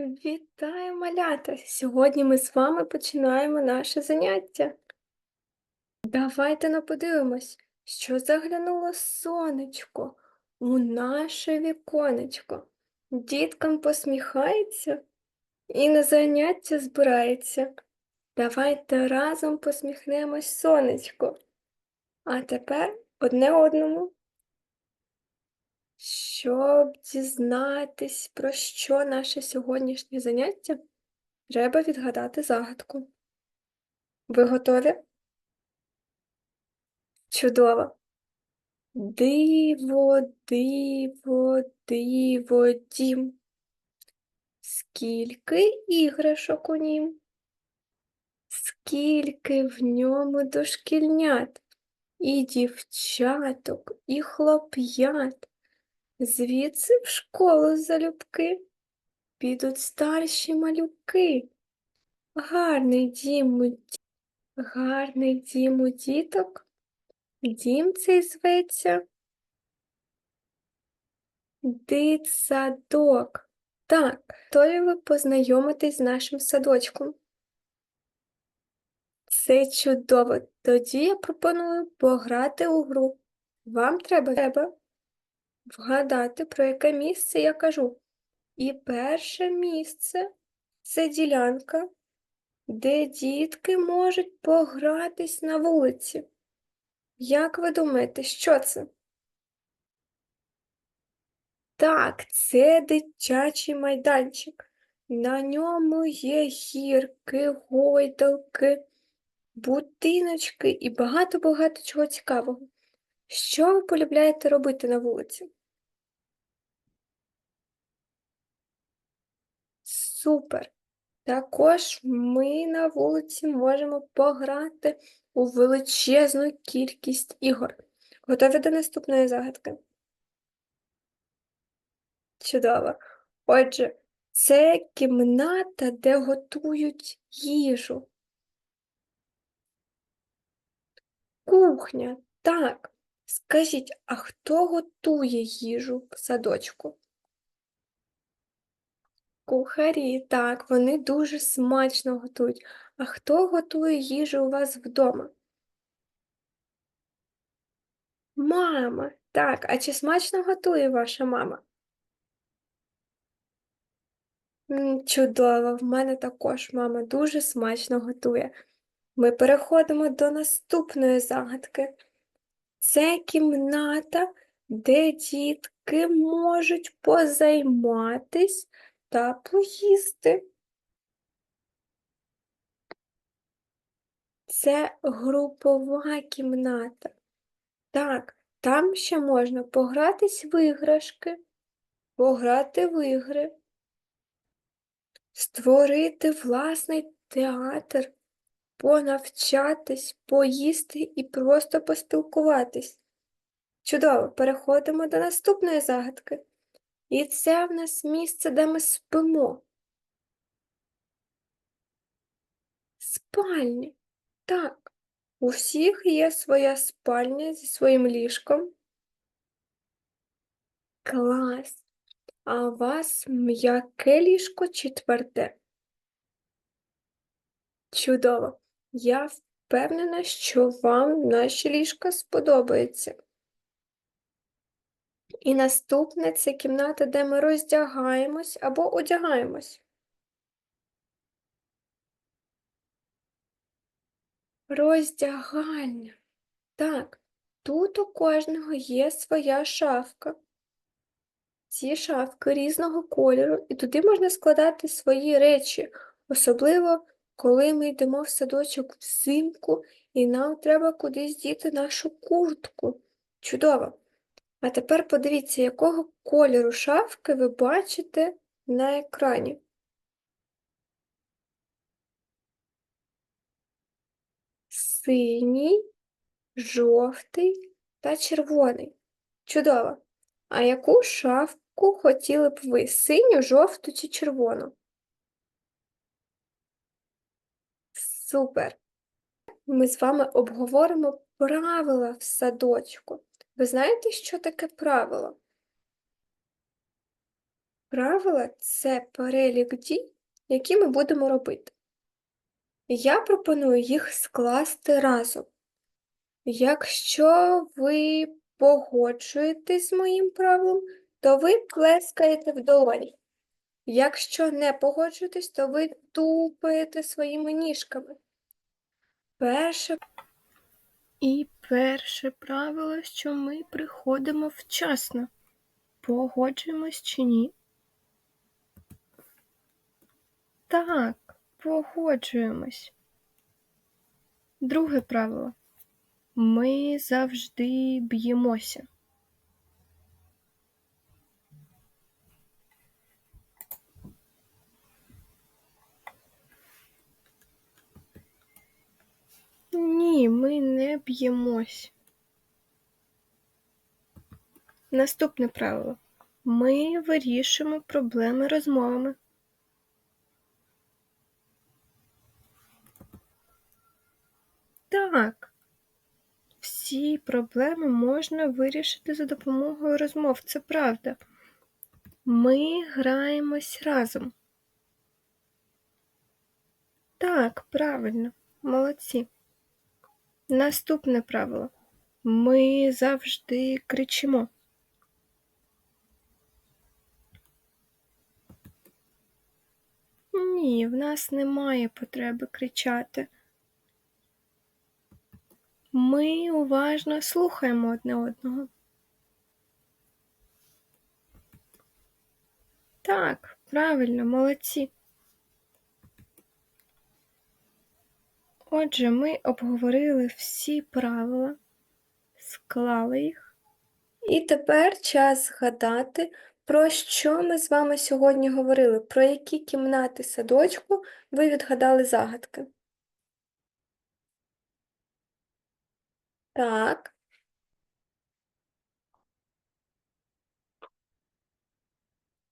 Вітаю, малята! Сьогодні ми з вами починаємо наше заняття. Давайте но подивимось, що заглянуло сонечко у наше віконечко. Діткам посміхається і на заняття збирається. Давайте разом посміхнемось сонечко. А тепер одне одному. Щоб дізнатись, про що наше сьогоднішнє заняття, треба відгадати загадку. Ви готові? Чудово! Диво, диво, диво, дім. Скільки іграшок у нім? Скільки в ньому дошкільнят, і дівчаток, і хлоп'ят. Звідси в школу залюбки підуть старші малюки. Гарний дім у гарний дім у діток. Дім цей зветься дитсадок. Так, готові ви познайомитись з нашим садочком? Це чудово. Тоді я пропоную пограти у гру. Вам треба вгадати, про яке місце я кажу. І перше місце це ділянка, де дітки можуть погратись на вулиці. Як ви думаєте, що це? Так, це дитячий майданчик. На ньому є гірки, гойдалки, будиночки і багато-багато чого цікавого. Що ви полюбляєте робити на вулиці? Супер! Також ми на вулиці можемо пограти у величезну кількість ігор. Готові до наступної загадки? Чудово. Отже, це кімната, де готують їжу. Кухня. Так. Скажіть, а хто готує їжу в садочку? Кухарі, так, вони дуже смачно готують. А хто готує їжу у вас вдома? Мама, так, а чи смачно готує ваша мама? Чудово, в мене також мама дуже смачно готує. Ми переходимо до наступної загадки. Це кімната, де дітки можуть позайматись та поїсти. Це групова кімната. Так, там ще можна погратись в іграшки, пограти в ігри, створити власний театр, понавчатись, поїсти і просто поспілкуватись. Чудово, переходимо до наступної загадки. І це в нас місце, де ми спимо. Спальня. Так, у всіх є своя спальня зі своїм ліжком. Клас. А у вас м'яке ліжко чи тверде? Чудово. Я впевнена, що вам наші ліжка сподобаються. І наступне це кімната, де ми роздягаємось або одягаємось. Роздягальня. Так, тут у кожного є своя шафка. Ці шафки різного кольору, і туди можна складати свої речі, особливо коли ми йдемо в садочок взимку, і нам треба кудись діти нашу куртку. Чудово! А тепер подивіться, якого кольору шафки ви бачите на екрані. Синій, жовтий та червоний. Чудово! А яку шафку хотіли б ви? Синю, жовту чи червону? Супер! Ми з вами обговоримо правила в садочку. Ви знаєте, що таке правило? Правила це перелік дій, які ми будемо робити. Я пропоную їх скласти разом. Якщо ви погоджуєтесь з моїм правилом, то ви плескаєте в долоні. Якщо не погоджуєтесь, то ви тупаєте своїми ніжками. Перше І перше правило, що ми приходимо вчасно. Погоджуємось чи ні? Так, погоджуємось. Друге правило. Ми завжди б'ємося. Ні, ми не б'ємось. Наступне правило. Ми вирішуємо проблеми розмовами. Так. Всі проблеми можна вирішити за допомогою розмов, це правда. Ми граємось разом. Так, правильно, молодці. Наступне правило. Ми завжди кричимо. Ні, в нас немає потреби кричати. Ми уважно слухаємо одне одного. Так, правильно, молодці. Отже, ми обговорили всі правила, склали їх. І тепер час згадати, про що ми з вами сьогодні говорили, про які кімнати садочку ви відгадали загадки. Так.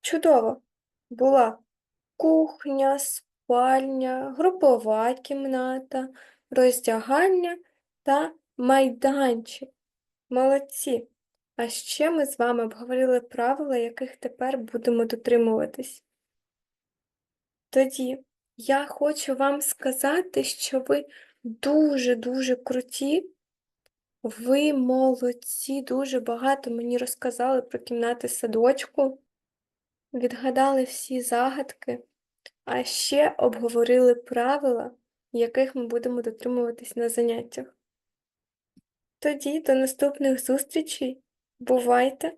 Чудово. Була кухня, спальня, групова кімната, роздягальня та майданчик. Молодці. А ще ми з вами обговорили правила, яких тепер будемо дотримуватись. Тоді я хочу вам сказати, що ви дуже-дуже круті. Ви молодці, дуже багато мені розказали про кімнати садочку, відгадали всі загадки, а ще обговорили правила, яких ми будемо дотримуватись на заняттях. Тоді до наступних зустрічей. Бувайте!